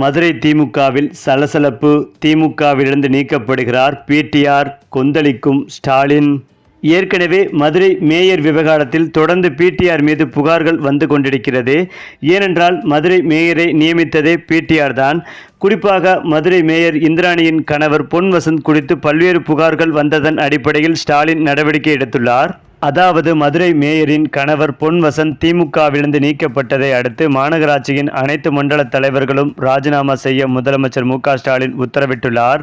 மதுரை திமுகவில் சலசலப்பு. திமுகவிலிருந்து நீக்கப்படுகிறார் பிடிஆர் கொந்தளிக்கும் ஸ்டாலின். ஏற்கனவே மதுரை மேயர் விவகாரத்தில் தொடர்ந்து பிடிஆர் மீது புகார்கள் வந்து கொண்டிருக்கிறது. ஏனென்றால் மதுரை மேயரை நியமித்ததே பிடிஆர் தான். குறிப்பாக மதுரை மேயர் இந்திராணியின் கணவர் பொன் வசந்த் குறித்து பல்வேறு புகார்கள் வந்ததன் அடிப்படையில் ஸ்டாலின் நடவடிக்கை எடுத்துள்ளார். அதாவது மதுரை மேயரின் கணவர் பொன் வசந்த் திமுகவிலிருந்து நீக்கப்பட்டதை அடுத்து மாநகராட்சியின் அனைத்து மண்டல தலைவர்களும் ராஜினாமா செய்ய முதலமைச்சர் மு ஸ்டாலின் உத்தரவிட்டுள்ளார்.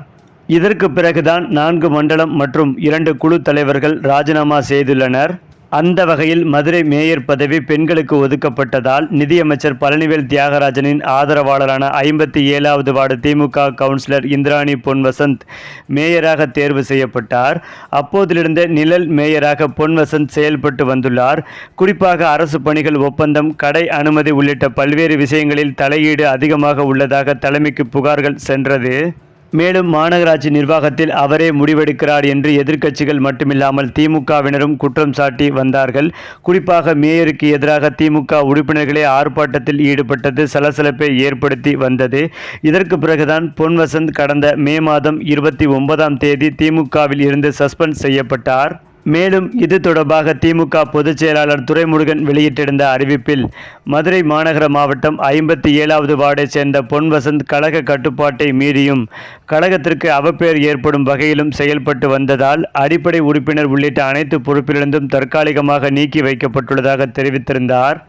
இதற்கு பிறகுதான் நான்கு மண்டலம் மற்றும் இரண்டு குழு தலைவர்கள் ராஜினாமா செய்துள்ளனர். அந்த வகையில் மதுரை மேயர் பதவி பெண்களுக்கு ஒதுக்கப்பட்டதால் நிதியமைச்சர் பழனிவேல் தியாகராஜனின் ஆதரவாளரான ஐம்பத்தி ஏழாவது வார்டு திமுக கவுன்சிலர் இந்திராணி பொன் வசந்த் மேயராக தேர்வு செய்யப்பட்டார். அப்போதிலிருந்து நிழல் மேயராக பொன் வசந்த் செயல்பட்டு வந்துள்ளார். குறிப்பாக அரசு பணிகள் ஒப்பந்தம் கடை அனுமதி உள்ளிட்ட பல்வேறு விஷயங்களில் தலையீடு அதிகமாக உள்ளதாக தலைமைக்கு புகார்கள் சென்றது. மேலும் மாநகராட்சி நிர்வாகத்தில் அவரே முடிவெடுக்கிறார் என்று எதிர்க்கட்சிகள் மட்டுமில்லாமல் திமுகவினரும் குற்றம் சாட்டி வந்தார்கள். குறிப்பாக மேயருக்கு எதிராக திமுக உறுப்பினர்களே ஆர்ப்பாட்டத்தில் ஈடுபட்டது சலசலப்பை ஏற்படுத்தி வந்தது. இதற்கு பிறகுதான் பொன் வசந்த் கடந்த மே மாதம் இருபத்தி ஒன்பதாம் தேதி திமுகவில் இருந்து சஸ்பெண்ட் செய்யப்பட்டார். மேலும் இது தொடர்பாக திமுக பொதுச் செயலாளர் துரைமுருகன் வெளியிட்டிருந்த அறிவிப்பில் மதுரை மாநகர மாவட்டம் ஐம்பத்தி ஏழாவது வார்டைச் சேர்ந்த பொன் வசந்த் கழக கட்டுப்பாட்டை மீறியும் கழகத்திற்கு அவப்பெயர் ஏற்படும் வகையிலும் செயல்பட்டு வந்ததால் அடிப்படை உறுப்பினர் உள்ளிட்ட அனைத்து பொறுப்பிலிருந்தும் தற்காலிகமாக நீக்கி வைக்கப்பட்டுள்ளதாக தெரிவித்திருந்தார்.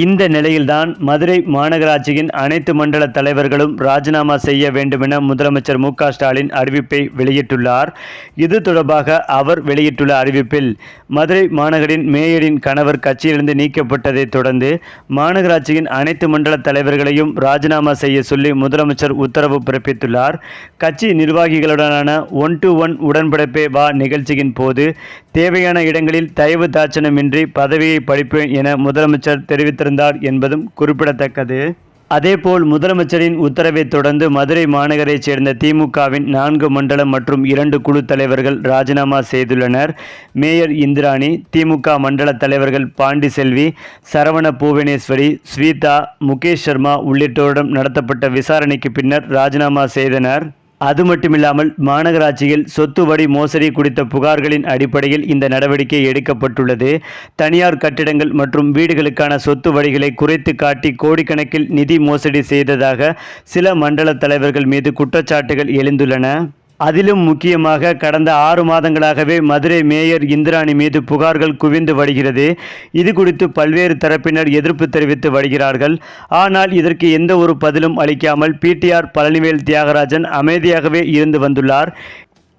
இந்த நிலையில்தான் மதுரை மாநகராட்சியின் அனைத்து மண்டல தலைவர்களும் ராஜினாமா செய்ய வேண்டுமென முதலமைச்சர் மு ஸ்டாலின் அறிவிப்பை வெளியிட்டுள்ளார். இது தொடர்பாக அவர் வெளியிட்டுள்ள அறிவிப்பில் மதுரை மாநகரின் மேயரின் கணவர் கட்சியிலிருந்து நீக்கப்பட்டதைத் தொடர்ந்து மாநகராட்சியின் அனைத்து மண்டல தலைவர்களையும் ராஜினாமா செய்ய சொல்லி முதலமைச்சர் உத்தரவு பிறப்பித்துள்ளார். கட்சி நிர்வாகிகளுடனான ஒன் டு ஒன் உடன்படிப்பே வா நிகழ்ச்சியின் போது தேவையான இடங்களில் தயவு தாட்சணமின்றி பதவியை படிப்பேன் என முதலமைச்சர் வைத்திருந்தார் என்பதும் குறிப்பிடத்தக்கது. அதேபோல் முதலமைச்சரின் உத்தரவைத் தொடர்ந்து மதுரை மாநகரைச் சேர்ந்த திமுகவின் நான்கு மண்டலம் மற்றும் இரண்டு குழு தலைவர்கள் ராஜினாமா செய்துள்ளனர். மேயர் இந்திராணி திமுக மண்டல தலைவர்கள் பாண்டிசெல்வி சரவண பூவனேஸ்வரி ஸ்வீதா முகேஷ் சர்மா உள்ளிட்டோரிடம் நடத்தப்பட்ட விசாரணைக்கு பின்னர் ராஜினாமா செய்தனர். அது மட்டுமில்லாமல் மாநகராட்சியில் சொத்து வரி மோசடி குறித்த புகார்களின் அடிப்படையில் இந்த நடவடிக்கை எடுக்கப்பட்டுள்ளது. தனியார் கட்டிடங்கள் மற்றும் வீடுகளுக்கான சொத்து வரிகளை குறைத்து காட்டி கோடிக்கணக்கில் நிதி மோசடி செய்ததாக சில மண்டல தலைவர்கள் மீது குற்றச்சாட்டுகள் எழுந்துள்ளன. அதிலும் முக்கியமாக கடந்த ஆறு மாதங்களாகவே மதுரை மேயர் இந்திராணி மீது புகார்கள் குவிந்து வருகிறது. இது குறித்து பல்வேறு தரப்பினர் எதிர்ப்பு தெரிவித்து வருகிறார்கள். ஆனால் இதற்கு எந்த ஒரு பதிலும் அளிக்காமல் பிடிஆர் பழனிவேல் தியாகராஜன் அமைதியாகவே இருந்து வந்துள்ளார்.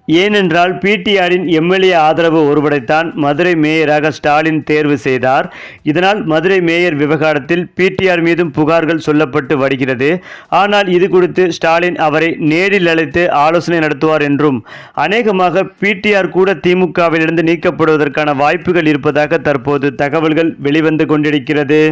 ஏனென்றால் பிடிஆரின் எம்எல்ஏ ஆதரவு ஒருவரைத்தான் மதுரை மேயராக ஸ்டாலின் தேர்வு செய்தார். இதனால் மதுரை மேயர் விவகாரத்தில் பிடிஆர் மீதும் புகார்கள் சொல்லப்பட்டு வருகிறது. ஆனால் இது குறித்து ஸ்டாலின் அவரை நேரில் அழைத்து ஆலோசனை நடத்துவார் என்றும் அநேகமாக பிடிஆர் கூட திமுகவிலிருந்து நீக்கப்படுவதற்கான வாய்ப்புகள் இருப்பதாக தற்போது தகவல்கள் வெளிவந்து கொண்டிருக்கிறது.